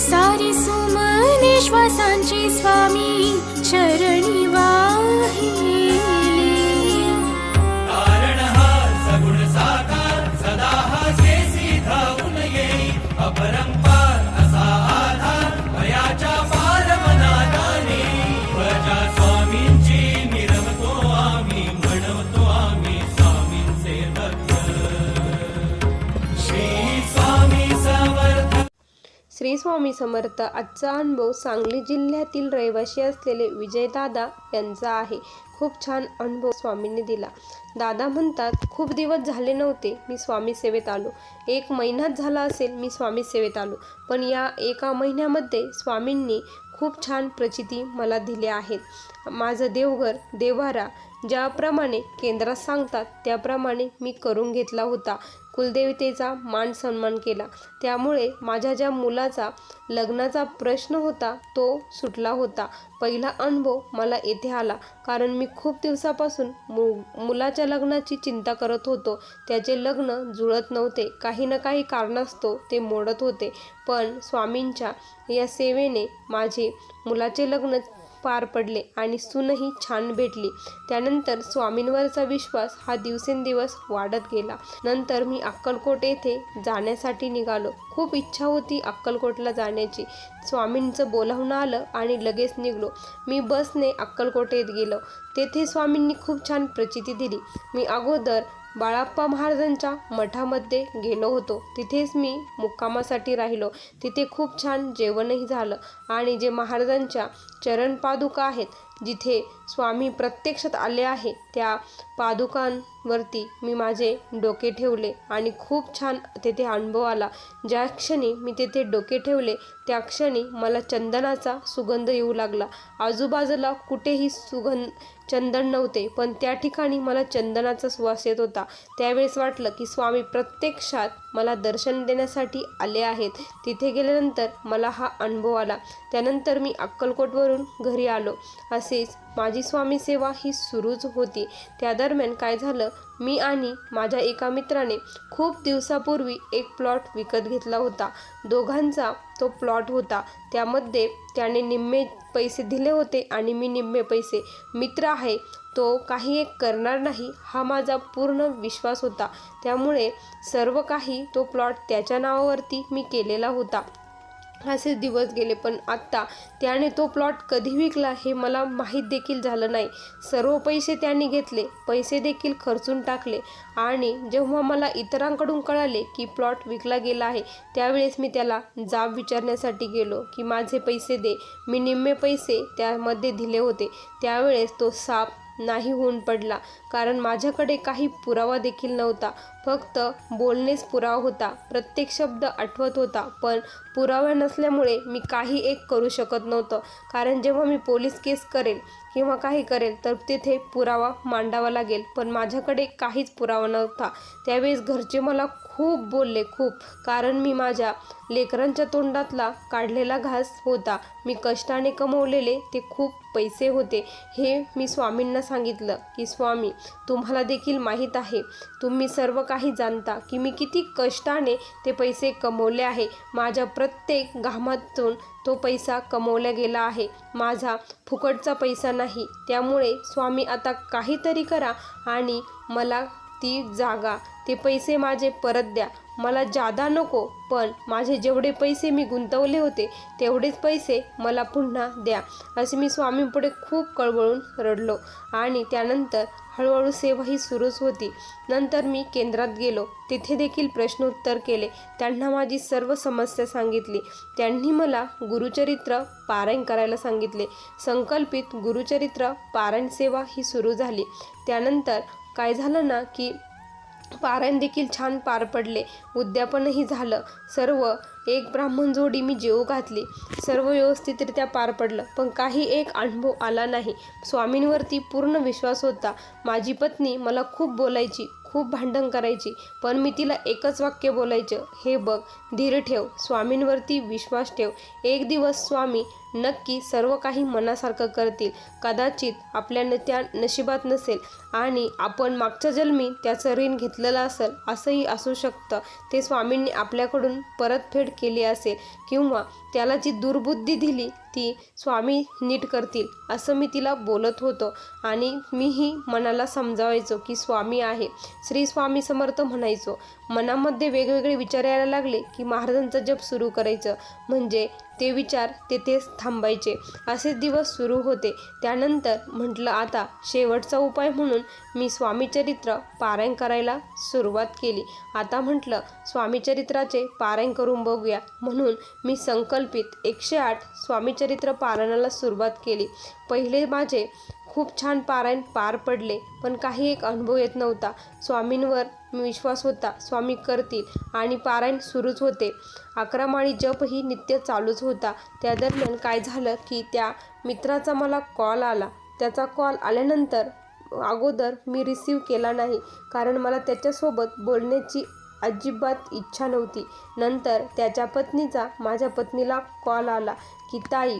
सारी सुमने श्वासांची स्वामी चरणी श्री स्वामी समर्थ आजचा अनुभव सांगली जिल्ह्यातील रहिवासी असलेले विजयदादा यांचा आहे. खूप छान अनुभव स्वामींनी दिला. दादा म्हणतात खूप दिवस झाले नव्हते मी स्वामी सेवेत आलो. एक महिनाच झाला असेल मी स्वामी सेवेत आलो. पण या एका महिन्यामध्ये स्वामींनी खूप छान प्रचिती मला दिल्या आहेत माझं देवघर देवारा ज्याप्रमाणे केंद्रात सांगतात त्याप्रमाणे मी करून घेतला होता. कुलदेवतेचा मान सन्मान केला. त्यामुळे माझ्या ज्या मुलाचा लग्नाचा प्रश्न होता तो सुटला होता. पहिला अनुभव मला येथे आला. कारण मी खूप दिवसापासून मु मुलाच्या लग्नाची चिंता करत होतो. त्याचे लग्न जुळत नव्हते. काही ना काही कारणास्तव ते मोडत होते. पण स्वामींच्या या सेवेने माझे मुलाचे लग्न पार पडले आणि सूनही छान भेटली. त्यानंतर स्वामींवरचा विश्वास हा दिवसेंदिवस वाढत गेला. नंतर मी अक्कलकोट येथे जाण्यासाठी निघालो. खूप इच्छा होती अक्कलकोटला जाण्याची. स्वामींचं बोलावणं आलं आणि लगेच निघलो. मी बसने अक्कलकोट येत गेलो. तेथे स्वामींनी खूप छान प्रचिती दिली. मी अगोदर बाळाप्पा महाराजांच्या मठामध्ये गेलो होतो. तिथेच मी मुक्कामासाठी राहिलो. तिथे खूप छान जेवणही झालं आणि जे महाराजांच्या चरण पादुका आहेत जिथे स्वामी प्रत्यक्षात आले आहे त्या पादुकां वरती मी माझे डोके ठेवले आणि खूप छान तेथे अनुभव आला. ज्या क्षणी मी तेथे डोके ठेवले त्या क्षणी मला चंदनाचा सुगंध येऊ लागला. आजूबाजूला कुठेही सुगंध चंदन नव्हते पण त्या ठिकाणी मला चंदनाचा सुवास येत होता. त्यावेळेस वाटलं की स्वामी प्रत्यक्षात मला दर्शन देण्यासाठी आले आहेत. तिथे गेल्यानंतर मला हा अनुभव आला. त्यानंतर मी अक्कलकोटवरून घरी आलो. असेच माझी स्वामी सेवा ही सुरूच होती. त्या दरम्यान काय झालं? मी आणि माझ्या एका मित्राने खूप दिवसापूर्वी एक प्लॉट विकत घेतला होता. दोघांचा तो प्लॉट होता. त्यामध्ये त्याने निम्मे पैसे दिले होते आणि मी निम्मे पैसे. मित्र आहे. तो काही एक करणार नाही हा माझा पूर्ण विश्वास होता. त्यामुळे सर्व काही तो प्लॉट त्याच्या नावावरती मी केलेला होता. असे दिवस गेले पण आत्ता त्याने तो प्लॉट कधी विकला हे मला माहीत देखील झालं नाही. सर्व पैसे त्याने घेतले पैसे देखील खर्चून टाकले आणि जेव्हा मला इतरांकडून कळाले की प्लॉट विकला गेला आहे त्यावेळेस मी त्याला जाब विचारण्यासाठी गेलो की माझे पैसे दे. मी निम्मे पैसे त्यामध्ये दिले होते. त्यावेळेस तो साप नाही होऊन पडला. कारण माझ्याकडे काही पुरावा देखील नव्हता. फक्त बोलणेच पुरावा होता. प्रत्येक शब्द आठवत होता. पण पुरावा नसल्यामुळे मी काही एक करू शकत नव्हतं. कारण जेव्हा मी पोलीस केस करेल किंवा काही करेल तर तिथे पुरावा मांडावा लागेल. पण माझ्याकडे काहीच पुरावा नव्हता. त्यावेळेस घरचे मला खूप बोलले खूप. कारण मी माझ्या लेकरांच्या तोंडातला काढलेला घास होता. मी कष्टाने कमवलेले ते खूप पैसे होते. हे मी स्वामींना सांगितलं की स्वामी तुम्हाला देखील माहीत आहे. तुम्ही सर्व काही जाणता की मी किती कष्टाने ते पैसे कमवले आहे. माझ्या प्रत्येक घामातून तो पैसा कमवला गेला आहे. माझा फुकटचा पैसा नाही. त्यामुळे स्वामी आता काहीतरी करा आणि मला ती जागा ते पैसे माझे परत द्या. मला जादा नको पण माझे जेवढे पैसे मी गुंतवले होते तेवढेच पैसे मला पुन्हा द्या. असे मी स्वामींपुढे खूप कळवळून रडलो आणि त्यानंतर हळूहळू सेवा ही सुरूच होती. नंतर मी केंद्रात गेलो. तिथे देखील प्रश्नोत्तर केले. त्यांना माझी सर्व समस्या सांगितली. त्यांनी मला गुरुचरित्र पारायण करायला सांगितले. संकल्पित गुरुचरित्र पारायण सेवा ही सुरू झाली. त्यानंतर काय झालं ना की पारायण देखील छान पार पडले. उद्यापनही झालं. सर्व एक ब्राह्मण जोडी मी जेऊ घातली. सर्व व्यवस्थितरित्या पार पडलं. पण काही एक अनुभव आला नाही. स्वामींवरती पूर्ण विश्वास होता. माझी पत्नी मला खूप बोलायची खूप भांडण करायची पण मी तिला एकच वाक्य बोलायचं हे बघ धीर ठेव. स्वामींवरती विश्वास ठेव. एक दिवस स्वामी नक्की सर्व काही मनासारखं करतील. कदाचित आपल्या त्या नशिबात नसेल आणि आपण मागच्या जन्मी त्याचं ऋण घेतलेलं असेल असंही असू शकतं. ते स्वामींनी आपल्याकडून परतफेड केली असेल किंवा त्याला जी दुर्बुद्धी दिली ती स्वामी नीट करतील असं मी तिला बोलत होतो. आणि मीही मनाला समजावायचो की स्वामी आहे. श्री स्वामी समर्थ म्हणायचो. मनामध्ये वेगवेगळे विचार यायला लागले की महाराजांचा जप सुरू करायचं. म्हणजे ते विचार तेथेच थांबायचे. असे दिवस सुरू होते. त्यानंतर म्हटलं आता शेवटचा उपाय म्हणून मी स्वामीचरित्र पारायण करायला सुरुवात केली. आता म्हटलं स्वामीचरित्राचे पारायण करून बघूया. म्हणून मी संकल्पित एकशे आठ स्वामीचरित्र पारायणाला सुरुवात केली. पहिले माझे खूप छान पारायण पार पडले पण काही एक अनुभव येत नव्हता. स्वामींवर विश्वास होता स्वामी करतील आणि पारायण सुरूच होते. अकरा माळी जपही नित्य चालूच होता. त्या दरम्यान काय झालं की त्या मित्राचा मला कॉल आला. त्याचा कॉल आल्यानंतर अगोदर मी रिसीव केला नाही कारण मला त्याच्यासोबत बोलण्याची अजिबात इच्छा नव्हती. नंतर त्याच्या पत्नीचा माझ्या पत्नीला कॉल आला की ताई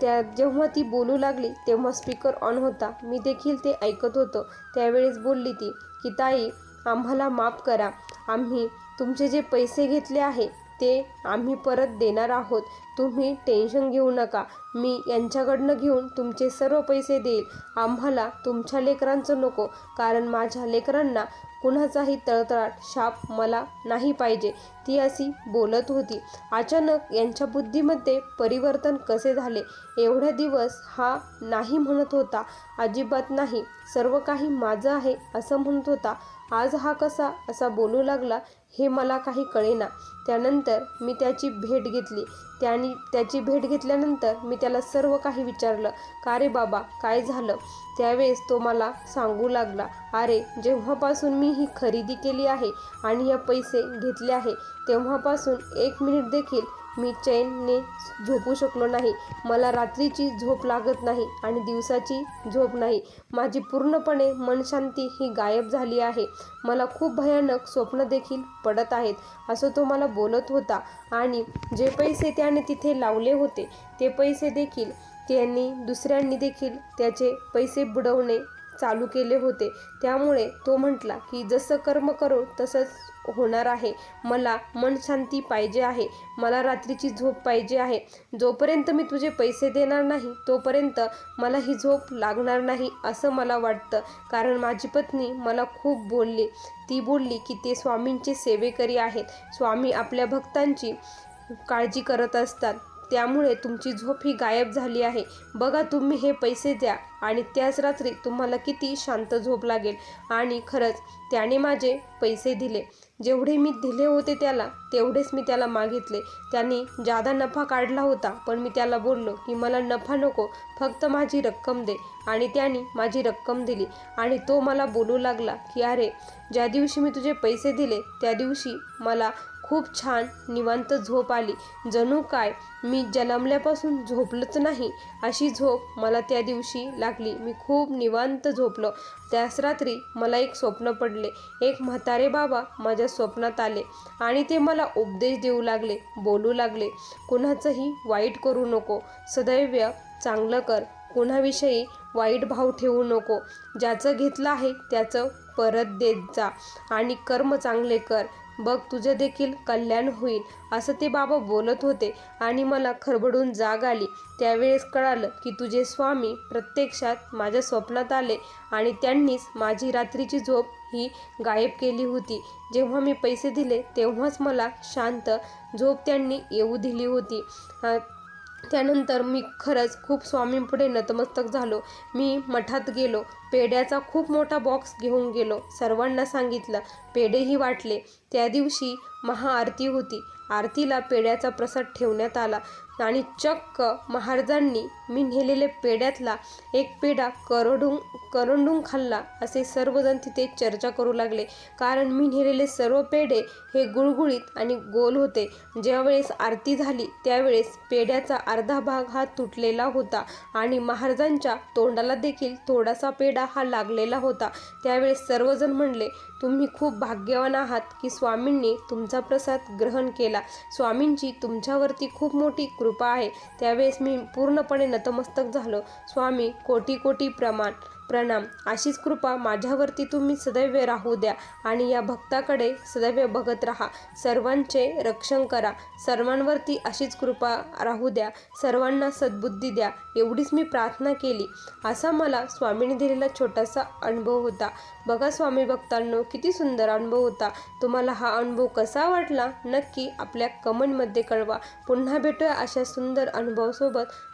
त्या जेव्हा ती बोलू लागली तेव्हा स्पीकर ऑन होता. मी देखील ते ऐकत होतो. त्यावेळेस बोलली ती की ताई आम्हाला माफ करा. आम्ही तुमचे जे पैसे घेतले आहे ते आम्ही परत देणार आहोत. तुम्ही टेन्शन घेऊ नका. मी यांच्याकडनं घेऊन तुमचे सर्व पैसे देईल. आम्हाला तुमच्या लेकरांचं नको कारण माझ्या लेकरांना कुणाचाही तळतळाट शाप मला नाही पाहिजे. ती अशी बोलत होती. अचानक यांच्या बुद्धीमध्ये परिवर्तन कसे झाले? एवढे दिवस हा नाही म्हणत होता. अजिबात नाही. सर्व काही माझं आहे असं म्हणत होता. आज हा कसा असा बोलू लागला हे मला काही कळेना. त्यानंतर मी त्याची भेट घेतली. त्याने त्याची भेट घेतल्यानंतर मी त्याला सर्व काही विचारलं का रे बाबा काय झालं? त्यावेळेस तो मला सांगू लागला अरे जेव्हापासून मी ही खरेदी केली आहे आणि या पैसे घेतले आहे तेव्हापासून एक मिनिट देखील मी चैनने झोपू शकलो नाही. मला रात्रीची झोप लागत नाही आणि दिवसाची झोप नाही. माझी पूर्णपणे मनशांती ही गायब झाली आहे. मला खूप भयानक स्वप्न देखील पडत आहेत असं तो मला बोलत होता. आणि जे पैसे त्याने तिथे लावले होते ते पैसे देखील त्यांनी दुसऱ्यांनी देखील त्याचे पैसे बुडवणे चालू केले होते. त्यामुळे तो म्हटला की जसं कर्म करो तसंच होणार आहे. मला मनशांती पाहिजे आहे. मला रात्रीची झोप पाहिजे आहे. जोपर्यंत मी तुझे पैसे देणार नाही तोपर्यंत मला ही झोप लागणार नाही असं मला वाटतं. कारण माझी पत्नी मला खूप बोलली. ती बोलली की ते स्वामींचे सेवेकरी आहेत. स्वामी आपल्या भक्तांची काळजी करत असतात. त्यामुळे तुमची झोप ही गायब झाली आहे. बघा तुम्ही हे पैसे द्या आणि त्याच रात्री तुम्हाला किती शांत झोप लागेल. आणि खरंच त्याने माझे पैसे दिले. जेवढे मी दिले होते त्याला तेवढेच मी त्याला मागितले. त्यांनी जादा नफा काढला होता पण मी त्याला बोललो की मला नफा नको फक्त माझी रक्कम दे. आणि त्याने माझी रक्कम दिली आणि तो मला बोलू लागला की अरे ज्या दिवशी मी तुझे पैसे दिले त्या दिवशी मला खूप छान निवांत झोप आली. जणू काय मी जन्मल्यापासून झोपलंच नाही अशी झोप मला त्या दिवशी लागली. मी खूप निवांत झोपलो. त्याच रात्री मला एक स्वप्न पडले. एक म्हातारे बाबा माझ्या स्वप्नात आले आणि ते मला उपदेश देऊ लागले बोलू लागले कुणाचंही वाईट करू नको. सदैव चांगलं कर. कुणाविषयी वाईट भाव ठेवू नको. ज्याचं घेतलं आहे त्याचं परत देत जा आणि कर्म चांगले कर. बघ तुझे देखील कल्याण होईल असं ते बाबा बोलत होते आणि मला खरबडून जाग आली. त्यावेळेस कळालं की तुझे स्वामी प्रत्यक्षात माझ्या स्वप्नात आले आणि त्यांनीच माझी रात्रीची झोप ही गायब केली होती. जेव्हा मी पैसे दिले तेव्हाच मला शांत झोप त्यांनी येऊ दिली होती. त्यानंतर मी खरंच खूप स्वामींपुढे नतमस्तक झालो. मी मठात गेलो. पेढ्याचा खूप मोठा बॉक्स घेऊन गेलो. सर्वांना सांगितलं पेढेही वाटले. त्या दिवशी महाआरती होती. आरतीला पेढ्याचा प्रसाद ठेवण्यात आला. आणि चक्क महाराजांनी मी नेलेल्या पेड्यातला एक पेढा करडून करंडून खाल्ला असे सर्वजण तिथे चर्चा करू लागले. कारण मी नेलेले सर्व पेढे हे गुळगुळीत आणि गोल होते. ज्यावेळेस आरती झाली त्यावेळेस पेढ्याचा अर्धा भाग हा तुटलेला होता आणि महाराजांच्या तोंडाला देखील थोडासा पेढा हा लागलेला होता. त्यावेळेस सर्वजण म्हणले तुम्ही खूप भाग्यवान आहात की स्वामींनी तुमचा प्रसाद ग्रहण केला. स्वामींची तुमच्यावरती खूप मोठी कृपा आहे. त्यावेळेस मी पूर्णपणे नतमस्तक झालो. स्वामी कोटी कोटी प्रमाण. प्रणाम. अशीच कृपा माझ्यावरती तुम्ही सदैव राहू द्या आणि या भक्ताकडे सदैव बघत राहा. सर्वांचे रक्षण करा. सर्वांवरती अशीच कृपा राहू द्या. सर्वांना सद्बुद्धी द्या. एवढीच मी प्रार्थना केली. असा मला स्वामीने दिलेला छोटासा अनुभव होता. बघा स्वामी भक्तांनो किती सुंदर अनुभव होता. तुम्हाला हा अनुभव कसा वाटला? नक्की आपल्या कमेंटमध्ये कळवा. पुन्हा भेटूया अशा सुंदर अनुभवासोबत.